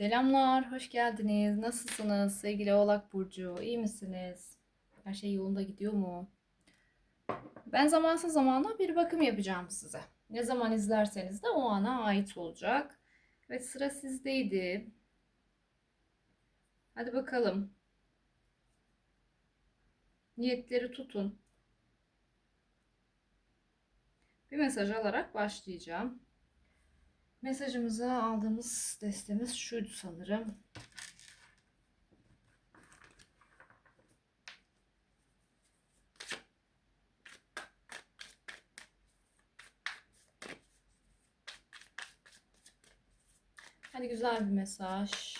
Selamlar, hoş geldiniz. Nasılsınız sevgili Oğlak Burcu? İyi misiniz? Her şey yolunda gidiyor mu? Ben zamansız zamanda bir bakım yapacağım size. Ne zaman izlerseniz de o ana ait olacak. Evet sıra sizdeydi. Hadi bakalım. Niyetleri tutun. Bir mesaj alarak başlayacağım. Mesajımızı aldığımız destemiz şuydu sanırım. Hadi güzel bir mesaj.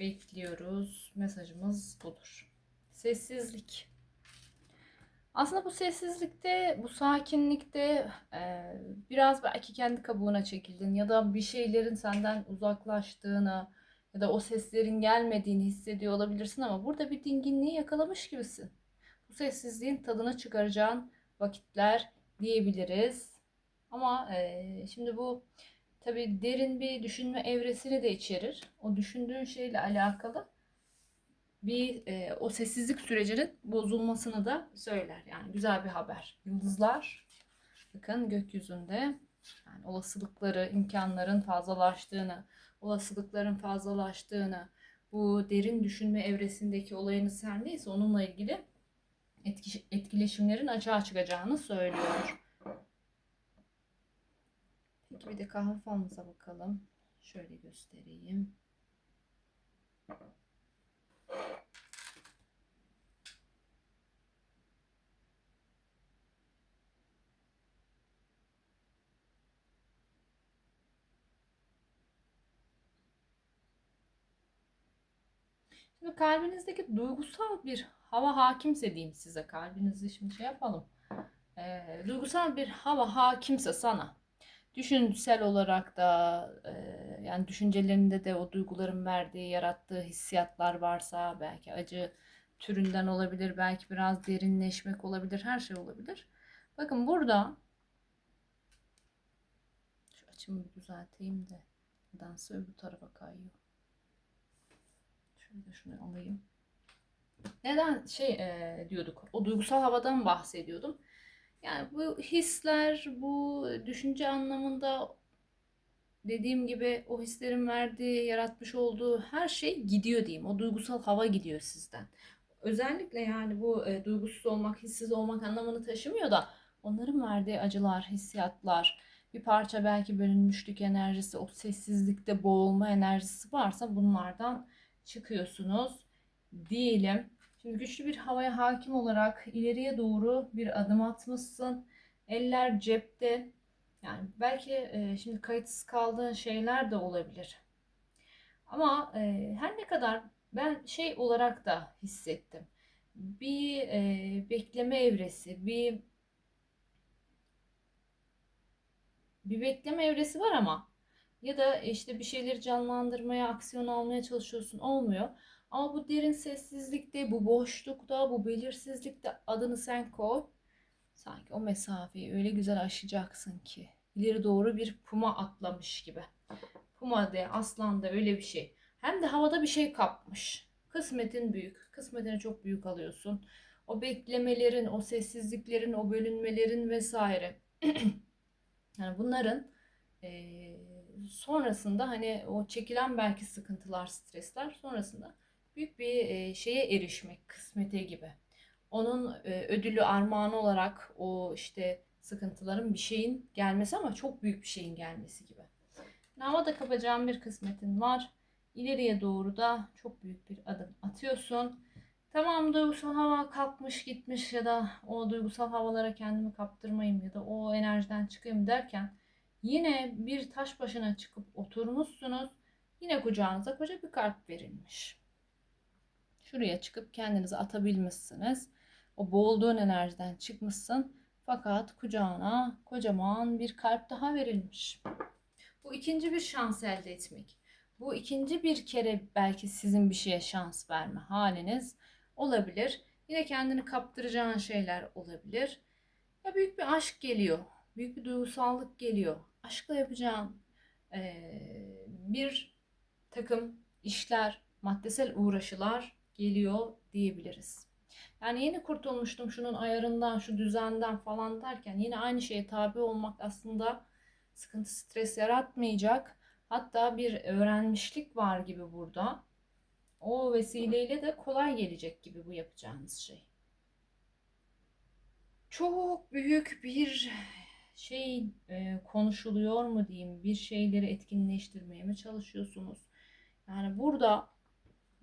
Bekliyoruz. Mesajımız budur. Sessizlik. Aslında bu sessizlikte, bu sakinlikte biraz belki kendi kabuğuna çekildin ya da bir şeylerin senden uzaklaştığını ya da o seslerin gelmediğini hissediyor olabilirsin ama burada bir dinginliği yakalamış gibisin. Bu sessizliğin tadını çıkaracağın vakitler diyebiliriz. Ama şimdi bu tabii derin bir düşünme evresini de içerir. O düşündüğün şeyle alakalı bir e, o sessizlik sürecinin bozulmasını da söyler. Yani güzel bir haber. Yıldızlar bakın gökyüzünde yani olasılıkları, imkanların fazlalaştığını, olasılıkların fazlalaştığını, bu derin düşünme evresindeki olayınız her neyse onunla ilgili etki, etkileşimlerin açığa çıkacağını söylüyor. Peki bir de kahve falımıza bakalım. Şöyle göstereyim. Şimdi kalbinizdeki duygusal bir hava hakimse diyeyim size. Kalbinizi şimdi şey yapalım. Ee, duygusal bir hava hakimse sana. Düşünsel olarak da e, yani düşüncelerinde de o duyguların verdiği, yarattığı hissiyatlar varsa belki acı türünden olabilir, belki biraz derinleşmek olabilir, her şey olabilir. Bakın burada şu açımı bir düzelteyim de nedense öbür tarafa kayıyor. Şöyle şunu alayım. Neden şey e, diyorduk? O duygusal havadan bahsediyordum. Yani bu hisler, bu düşünce anlamında dediğim gibi o hislerin verdiği, yaratmış olduğu her şey gidiyor diyeyim. O duygusal hava gidiyor sizden. Özellikle yani bu e, duygusuz olmak, hissiz olmak anlamını taşımıyor da onların verdiği acılar, hissiyatlar, bir parça belki bölünmüşlük enerjisi, o sessizlikte boğulma enerjisi varsa bunlardan çıkıyorsunuz diyelim. Güçlü bir havaya hakim olarak ileriye doğru bir adım atmışsın. Eller cepte. Yani belki e, şimdi kayıtsız kaldığın şeyler de olabilir. Ama e, her ne kadar ben şey olarak da hissettim. Bir e, bekleme evresi, bir bir bekleme evresi var ama ya da işte bir şeyleri canlandırmaya, aksiyon almaya çalışıyorsun olmuyor. Ama bu derin sessizlikte, bu boşlukta, bu belirsizlikte adını sen koy. Sanki o mesafeyi öyle güzel aşacaksın ki. ileri doğru bir puma atlamış gibi. Puma de, aslan da öyle bir şey. Hem de havada bir şey kapmış. Kısmetin büyük. Kısmetini çok büyük alıyorsun. O beklemelerin, o sessizliklerin, o bölünmelerin vesaire. yani bunların ee, sonrasında hani o çekilen belki sıkıntılar, stresler sonrasında büyük bir e, şeye erişmek, kısmete gibi. Onun e, ödülü armağanı olarak o işte sıkıntıların bir şeyin gelmesi ama çok büyük bir şeyin gelmesi gibi. Havada kapacağın bir kısmetin var. İleriye doğru da çok büyük bir adım atıyorsun. Tamam duygusal hava kalkmış gitmiş ya da o duygusal havalara kendimi kaptırmayayım ya da o enerjiden çıkayım derken Yine bir taş başına çıkıp oturmuşsunuz. Yine kucağınıza koca bir kalp verilmiş. Şuraya çıkıp kendinizi atabilmişsiniz. O boğulduğun enerjiden çıkmışsın. Fakat kucağına kocaman bir kalp daha verilmiş. Bu ikinci bir şans elde etmek. Bu ikinci bir kere belki sizin bir şeye şans verme haliniz olabilir. Yine kendini kaptıracağın şeyler olabilir. Ya büyük bir aşk geliyor. Büyük bir duygusallık geliyor aşkla yapacağın e, bir takım işler, maddesel uğraşılar geliyor diyebiliriz. Yani yeni kurtulmuştum şunun ayarından, şu düzenden falan derken yine aynı şeye tabi olmak aslında sıkıntı, stres yaratmayacak. Hatta bir öğrenmişlik var gibi burada. O vesileyle de kolay gelecek gibi bu yapacağınız şey. Çok büyük bir şey e, konuşuluyor mu diyeyim, bir şeyleri etkinleştirmeye mi çalışıyorsunuz? Yani burada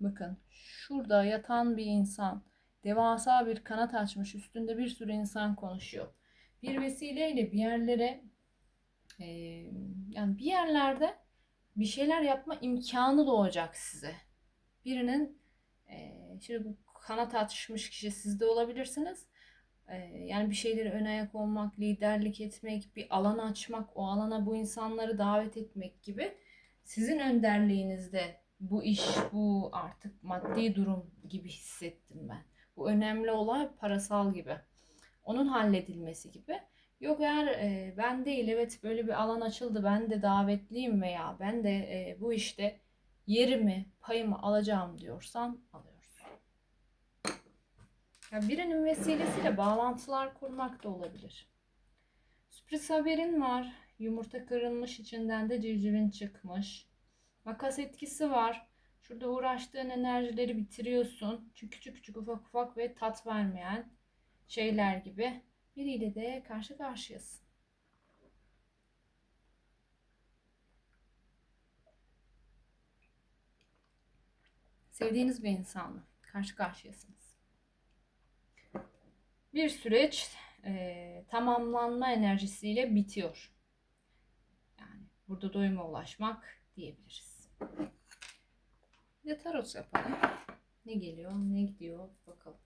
bakın şurada yatan bir insan devasa bir kanat açmış üstünde bir sürü insan konuşuyor. Bir vesileyle bir yerlere e, yani bir yerlerde bir şeyler yapma imkanı doğacak size. Birinin e, şimdi bu kanat açmış kişi siz de olabilirsiniz. E, yani bir şeyleri ön ayak olmak, liderlik etmek, bir alan açmak, o alana bu insanları davet etmek gibi sizin önderliğinizde bu iş, bu artık maddi durum gibi hissettim ben. Bu önemli olay parasal gibi. Onun halledilmesi gibi. Yok eğer e, ben değil evet böyle bir alan açıldı ben de davetliyim veya ben de e, bu işte yerimi, payımı alacağım diyorsan alıyoruz. Ya birinin vesilesiyle bağlantılar kurmak da olabilir. Sürpriz haberin var. Yumurta kırılmış içinden de civcivin çıkmış. Makas etkisi var. Şurada uğraştığın enerjileri bitiriyorsun. Çünkü küçük küçük ufak ufak ve tat vermeyen şeyler gibi. Biriyle de karşı karşıyasın. Sevdiğiniz bir insanla karşı karşıyasınız. Bir süreç e, tamamlanma enerjisiyle bitiyor. Yani burada doyuma ulaşmak diyebiliriz. Bir de tarot yapalım. Ne geliyor, ne gidiyor bakalım.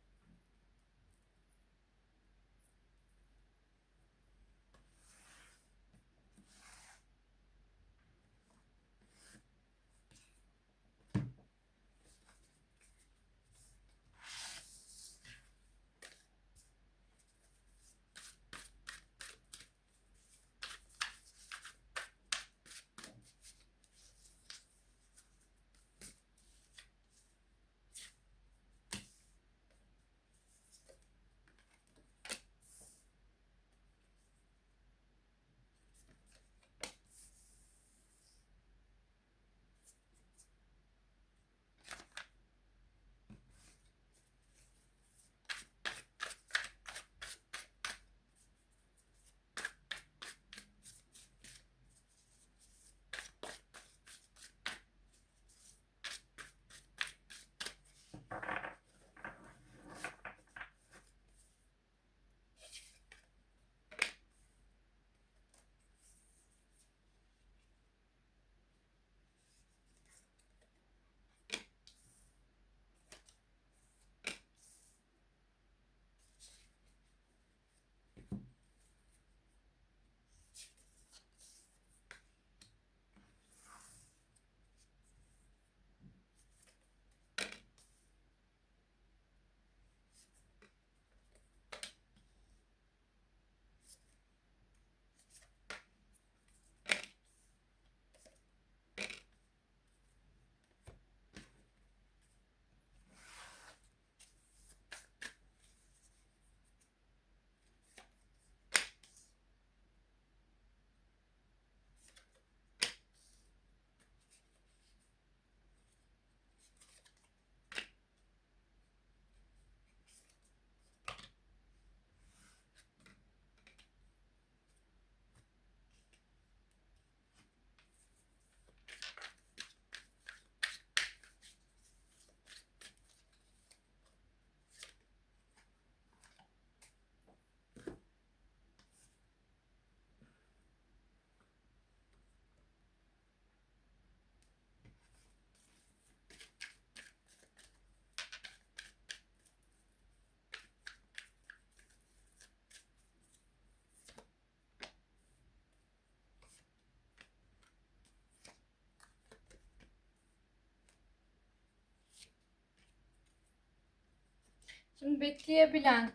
Şimdi bekleyebilen,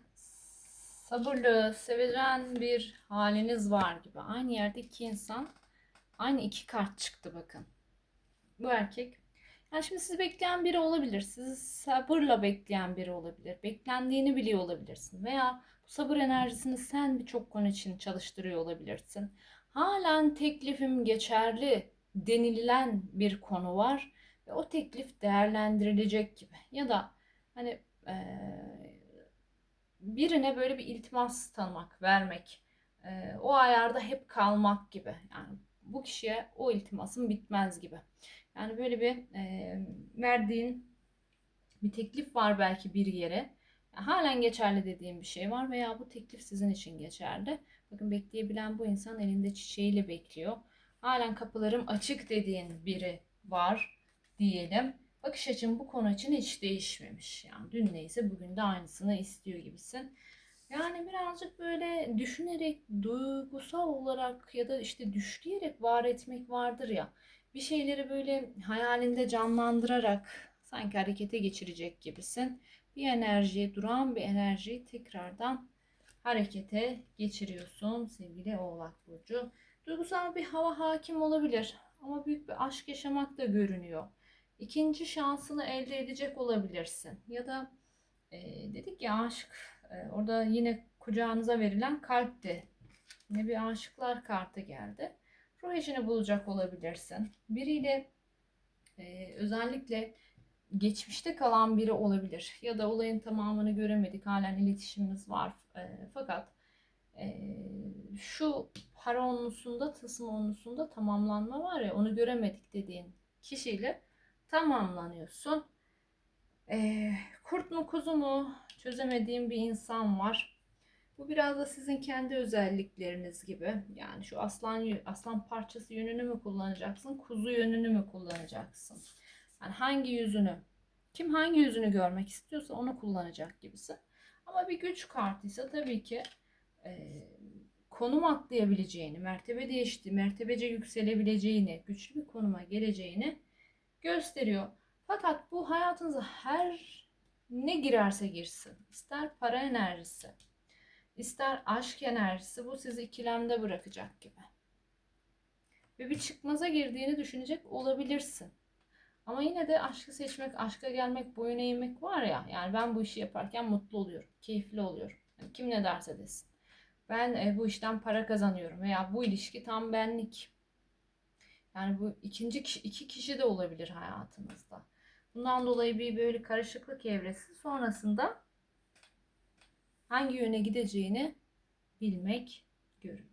sabırlı, sevecen bir haliniz var gibi. Aynı yerde iki insan, aynı iki kart çıktı bakın. bu erkek. Yani şimdi sizi bekleyen biri olabilir. Sizi sabırla bekleyen biri olabilir. Beklendiğini biliyor olabilirsin. Veya bu sabır enerjisini sen birçok konu için çalıştırıyor olabilirsin. Halen teklifim geçerli denilen bir konu var ve o teklif değerlendirilecek gibi. Ya da hani birine böyle bir iltimas tanımak, vermek, o ayarda hep kalmak gibi. Yani bu kişiye o iltimasın bitmez gibi. Yani böyle bir verdiğin bir teklif var belki bir yere. Halen geçerli dediğim bir şey var veya bu teklif sizin için geçerli. Bakın bekleyebilen bu insan elinde çiçeğiyle bekliyor. Halen kapılarım açık dediğin biri var diyelim. Bakış açın bu konu için hiç değişmemiş. Yani dün neyse bugün de aynısını istiyor gibisin. Yani birazcık böyle düşünerek, duygusal olarak ya da işte düşleyerek var etmek vardır ya. Bir şeyleri böyle hayalinde canlandırarak sanki harekete geçirecek gibisin. Bir enerjiyi, duran bir enerjiyi tekrardan harekete geçiriyorsun sevgili Oğlak Burcu. Duygusal bir hava hakim olabilir ama büyük bir aşk yaşamak da görünüyor. İkinci şansını elde edecek olabilirsin. Ya da e, dedik ya aşk e, orada yine kucağınıza verilen kalpti. Yine bir aşıklar kartı geldi. Ruh eşini bulacak olabilirsin. Biriyle e, özellikle geçmişte kalan biri olabilir. Ya da olayın tamamını göremedik. Halen iletişimimiz var. E, fakat e, şu para onlusunda, tılsım onlusunda tamamlanma var ya onu göremedik dediğin kişiyle tamamlanıyorsun. E, kurt mu kuzu mu çözemediğim bir insan var. Bu biraz da sizin kendi özellikleriniz gibi. Yani şu aslan aslan parçası yönünü mü kullanacaksın, kuzu yönünü mü kullanacaksın? Yani hangi yüzünü, kim hangi yüzünü görmek istiyorsa onu kullanacak gibisin. Ama bir güç kartıysa tabii ki e, konum atlayabileceğini, mertebe değişti, mertebece yükselebileceğini, güçlü bir konuma geleceğini gösteriyor. Fakat bu hayatınıza her ne girerse girsin, ister para enerjisi, ister aşk enerjisi bu sizi ikilemde bırakacak gibi. Ve bir çıkmaza girdiğini düşünecek olabilirsin. Ama yine de aşkı seçmek, aşka gelmek, boyun eğmek var ya. Yani ben bu işi yaparken mutlu oluyorum, keyifli oluyorum. Yani kim ne derse desin. Ben e, bu işten para kazanıyorum veya bu ilişki tam benlik. Yani bu ikinci kişi, iki kişi de olabilir hayatınızda. Bundan dolayı bir böyle karışıklık evresi sonrasında hangi yöne gideceğini bilmek görünüyor.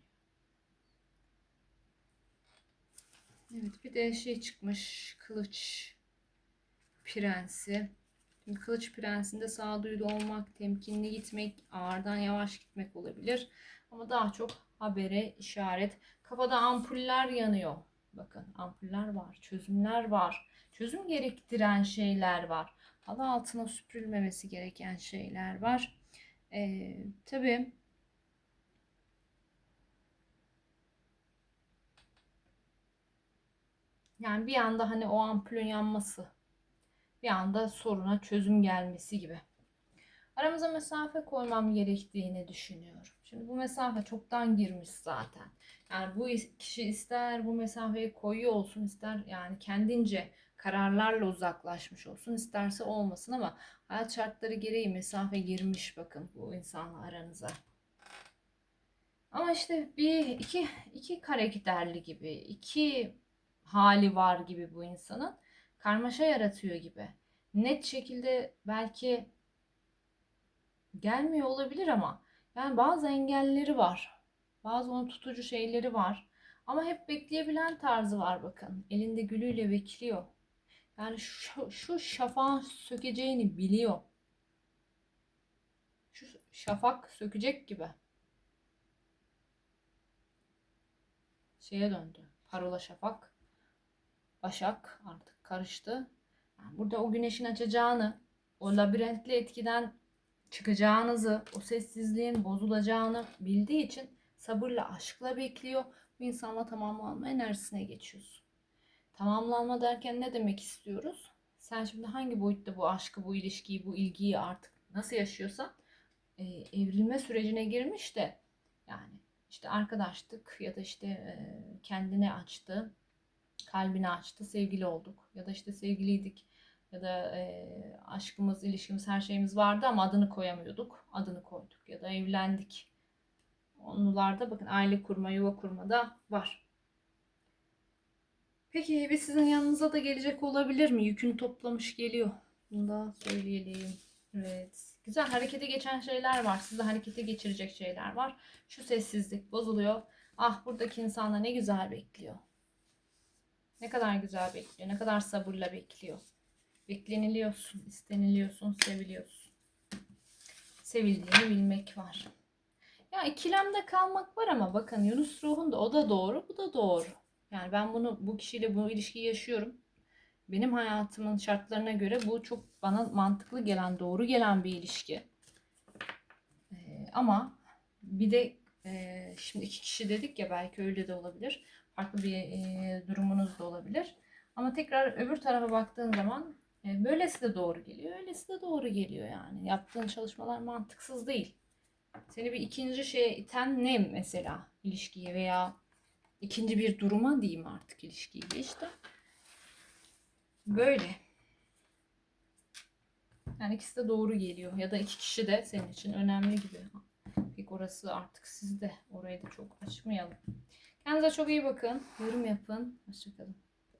Evet bir de şey çıkmış kılıç prensi. Şimdi kılıç prensinde sağduyulu olmak, temkinli gitmek, ağırdan yavaş gitmek olabilir. Ama daha çok habere işaret. Kafada ampuller yanıyor. Bakın ampuller var, çözümler var. Çözüm gerektiren şeyler var. Halı altına süpürülmemesi gereken şeyler var. Ee, tabii yani bir anda hani o ampulün yanması bir anda soruna çözüm gelmesi gibi. Aramıza mesafe koymam gerektiğini düşünüyorum. Şimdi bu mesafe çoktan girmiş zaten. Yani bu kişi ister bu mesafeyi koyuyor olsun ister yani kendince kararlarla uzaklaşmış olsun isterse olmasın ama hayat şartları gereği mesafe girmiş bakın bu insanla aranıza. Ama işte bir iki iki karakterli gibi iki hali var gibi bu insanın karmaşa yaratıyor gibi. Net şekilde belki gelmiyor olabilir ama yani bazı engelleri var. Bazı onu tutucu şeyleri var. Ama hep bekleyebilen tarzı var bakın. Elinde gülüyle bekliyor. Yani şu, şu şafağın sökeceğini biliyor. Şu şafak sökecek gibi. Şeye döndü. Parola şafak. Başak artık karıştı. Yani burada o güneşin açacağını, o labirentli etkiden çıkacağınızı, o sessizliğin bozulacağını bildiği için sabırla, aşkla bekliyor. Bu insanla tamamlanma enerjisine geçiyorsun. Tamamlanma derken ne demek istiyoruz? Sen şimdi hangi boyutta bu aşkı, bu ilişkiyi, bu ilgiyi artık nasıl yaşıyorsan e, evrilme sürecine girmiş de yani işte arkadaşlık ya da işte e, kendine açtı kalbini açtı, sevgili olduk. Ya da işte sevgiliydik. Ya da e, aşkımız, ilişkimiz, her şeyimiz vardı ama adını koyamıyorduk. Adını koyduk. Ya da evlendik. Onlarda bakın aile kurma, yuva kurma da var. Peki bir sizin yanınıza da gelecek olabilir mi? Yükünü toplamış geliyor. Bunu da söyleyelim. Evet. Güzel harekete geçen şeyler var. Sizi harekete geçirecek şeyler var. Şu sessizlik bozuluyor. Ah buradaki insanlar ne güzel bekliyor. Ne kadar güzel bekliyor. Ne kadar sabırla bekliyor. Bekleniliyorsun, isteniliyorsun, seviliyorsun. Sevildiğini bilmek var. Ya ikilemde kalmak var ama bakın Yunus ruhunda o da doğru, bu da doğru. Yani ben bunu bu kişiyle bu ilişkiyi yaşıyorum. Benim hayatımın şartlarına göre bu çok bana mantıklı gelen, doğru gelen bir ilişki. Ee, ama bir de e, şimdi iki kişi dedik ya belki öyle de olabilir. Farklı bir e, durumunuz da olabilir. Ama tekrar öbür tarafa baktığın zaman böylesi de doğru geliyor, öylesi de doğru geliyor yani. Yaptığın çalışmalar mantıksız değil. Seni bir ikinci şeye iten ne mesela ilişkiye veya ikinci bir duruma diyeyim artık ilişkiyi işte. Böyle. Yani ikisi de doğru geliyor. Ya da iki kişi de senin için önemli gibi. Pek orası artık sizde. Orayı da çok açmayalım. Kendinize çok iyi bakın. Yorum yapın. Hoşçakalın.